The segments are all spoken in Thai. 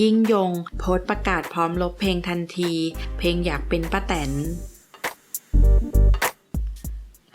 ยิ่งยง โพสต์ประกาศพร้อมลบเพลงทันที เพลงอยากเป็นป้าแตน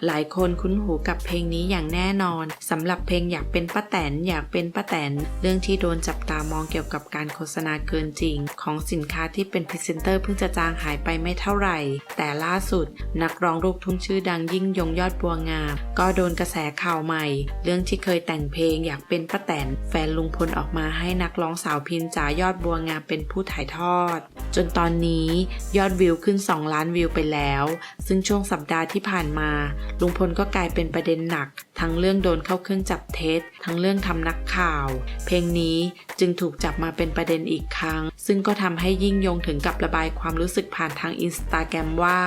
หลายคนคุ้นหูกับเพลงนี้อย่างแน่นอนสำหรับเพลงอยากเป็นป้าแตนอยากเป็นป้าแตน เรื่องที่โดนจับตามองเกี่ยวกับการโฆษณาเกินจริง ของสินค้าที่เป็นพรีเซนเตอร์เพิ่งจะจางหายไปไม่เท่าไหร่ แต่ล่าสุด นักร้องลูกทุ่งชื่อดังยิ่งยงยอดบัวงามก็โดนกระแสข่าวใหม่ เรื่องที่เคยแต่งเพลงอยากเป็นป้าแตน แฟนลุงพลออกมาให้นักร้องสาวพินจ๋ายอดบัวงามเป็นผู้ถ่ายทอด จนตอนนี้ยอดวิวขึ้น 2 ล้านวิวไปแล้ว ซึ่งช่วงสัปดาห์ที่ผ่านมา ลุงพลก็กลายเป็นประเด็นหนัก ทั้งเรื่องโดนเข้าเครื่องจับเท็จ ทั้งเรื่องทำนักข่าว เพลงนี้จึงถูกจับมาเป็นประเด็นอีกครั้ง ซึ่งก็ทำให้ยิ่งยงถึงกับระบายความรู้สึกผ่านทางอินสตาแกรมว่า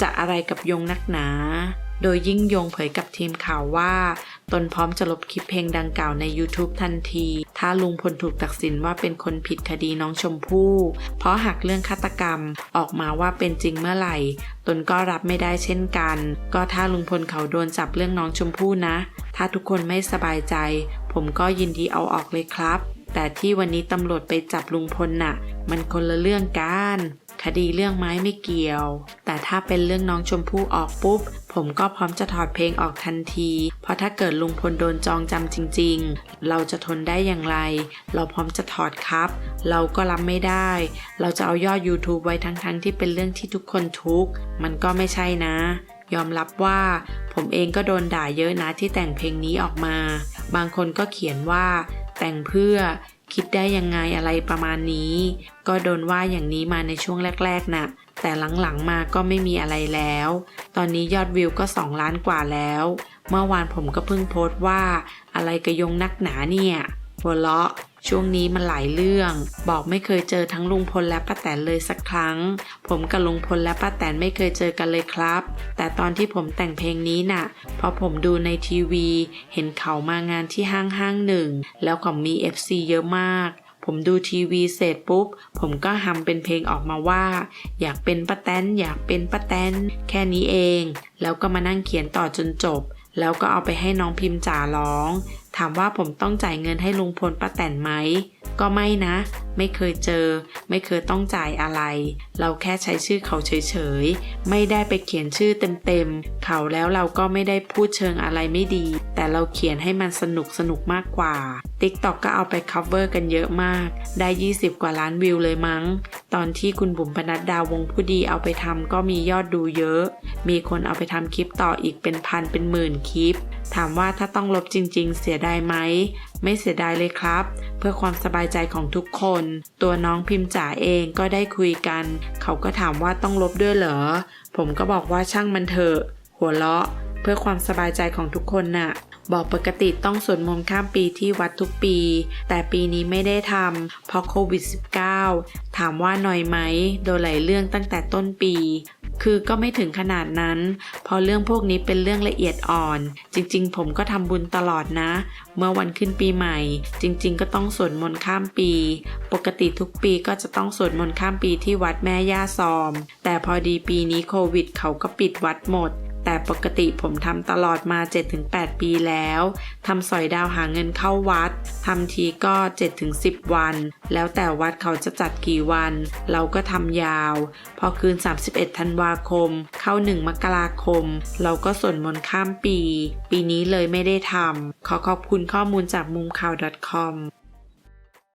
จะอะไรกับยงนักหนาโดยยิ่งยงเผยกับทีมข่าวว่า ตนพร้อมจะลบคลิปเพลงดังกล่าวใน YouTube ทันที ถ้าลุงพลถูกตัดสินว่าเป็นคนผิดคดีน้องชมพู่ เพราะหากเรื่องฆาตกรรมออกมาว่าเป็นจริงเมื่อไหร่ ตนก็รับไม่ได้เช่นกัน ก็ถ้าลุงพลเขาโดนจับเรื่องน้องชมพู่นะ ถ้าทุกคนไม่สบายใจ ผมก็ยินดีเอาออกเลยครับ แต่ที่วันนี้ตำรวจไปจับลุงพลน่ะ มันคนละเรื่องกัน คดีเรื่องไม้ไม่เกี่ยว แต่ถ้าเป็นเรื่องน้องชมพู่ออกปุ๊บ ผมก็พร้อมจะถอดเพลงออกทันที เพราะถ้าเกิดลุงพลโดนจองจำจริง ๆ เราจะทนได้อย่างไร เราพร้อมจะถอดครับ เราก็รับไม่ได้ เราจะเอายอด YouTube ไว้ทั้งๆที่เป็นเรื่องที่ทุกคนทุกข์มันก็ไม่ใช่นะ ยอมรับว่าผมเองก็โดนด่าเยอะนะที่แต่งเพลงนี้ออกมา บางคนก็เขียนว่าแต่งเพื่อ คิดได้ยังไงอะไรประมาณนี้ ก็โดนว่าอย่างนี้มาในช่วงแรกๆน่ะแต่หลังๆมาก็ไม่มีอะไรแล้ว ตอนนี้ยอดวิวก็ 2 ล้านกว่าแล้ว เมื่อวานผมก็เพิ่งโพสต์ว่า อะไรกระยงนักหนาเนี่ยหัวเราะ ช่วงนี้มันหลายเรื่อง บอกไม่เคยเจอทั้งลุงพลและป้าแตนเลยสักครั้ง ผมกับลุงพลและป้าแตนไม่เคยเจอกันเลยครับ แต่ตอนที่ผมแต่งเพลงนี้น่ะพอผมดูในทีวี เห็นเขามางานที่ห้างห้างหนึ่ง แล้วเขามี FC เยอะมากผมดูทีวีเสร็จปุ๊บ ผมก็ฮัมเป็นเพลงออกมาว่า อยากเป็นป้าแตนอยากเป็นป้าแตนแค่นี้เอง แล้วก็มานั่งเขียนต่อจนจบ แล้วก็เอาไปให้น้องพิมพ์จ่าร้อง ถามว่าผมต้องจ่ายเงินให้ลุงพลป้าแตนไหม ก็ไม่นะ ไม่เคยเจอ ไม่เคยต้องจ่ายอะไร เราแค่ใช้ชื่อเขาเฉยๆ ไม่ได้ไปเขียนชื่อเต็มๆ เขาแล้วเราก็ไม่ได้พูดเชิงอะไรไม่ดี แต่เราเขียนให้มันสนุกสนุกมากกว่า TikTok ก็เอาไป cover กันเยอะมาก ได้ 20 กว่าล้านวิวเลยมั้ง ตอนที่คุณบุ๋มปนัดดาวงผู้ดีเอาไปทำก็มียอดดูเยอะ มีคนเอาไปทำคลิปต่ออีกเป็นพันเป็นหมื่นคลิป ถามว่าถ้าต้องลบจริง ๆ เสียดายไหม ไม่เสียดายเลยครับ เพื่อความสบายใจของทุกคน ตัวน้องพิมพ์จ๋าเองก็ได้คุยกัน เขาก็ถามว่าต้องลบด้วยเหรอ ผมก็บอกว่าช่างมันเถอะ หัวเราะ เพื่อความสบายใจของทุกคนน่ะ บอกปกติต้องสวดมนต์ข้ามปีที่วัดทุกปี แต่ปีนี้ไม่ได้ทำเพราะโควิด -19 ถามว่าหน่อยไหม โดนหลายเรื่องตั้งแต่ต้นปี คือก็ไม่ถึงขนาดนั้นเพราะเรื่องพวกนี้เป็นเรื่องละเอียดอ่อน จริงๆ ผมก็ทำบุญตลอดนะ เมื่อวันขึ้นปีใหม่ จริง ๆ ก็ต้องสวดมนต์ข้ามปี ปกติทุกปีก็จะต้องสวดมนต์ข้ามปีที่วัดแม่ย่าซอม แต่พอดีปีนี้โควิด เขาก็ปิดวัดหมด แต่ปกติผมทำตลอดมา 7-8 ปีแล้วทำสอยดาวหาเงินเข้าวัดทำทีก็ 7-10 วัน แล้วแต่วัดเขาจะจัดกี่วัน เราก็ทำยาว พอคืน 31 ธันวาคม เข้า 1 มกราคม เราก็สวดมนต์ข้ามปี ปีนี้เลยไม่ได้ทำขอขอบคุณข้อมูลจากมุมข่าว .com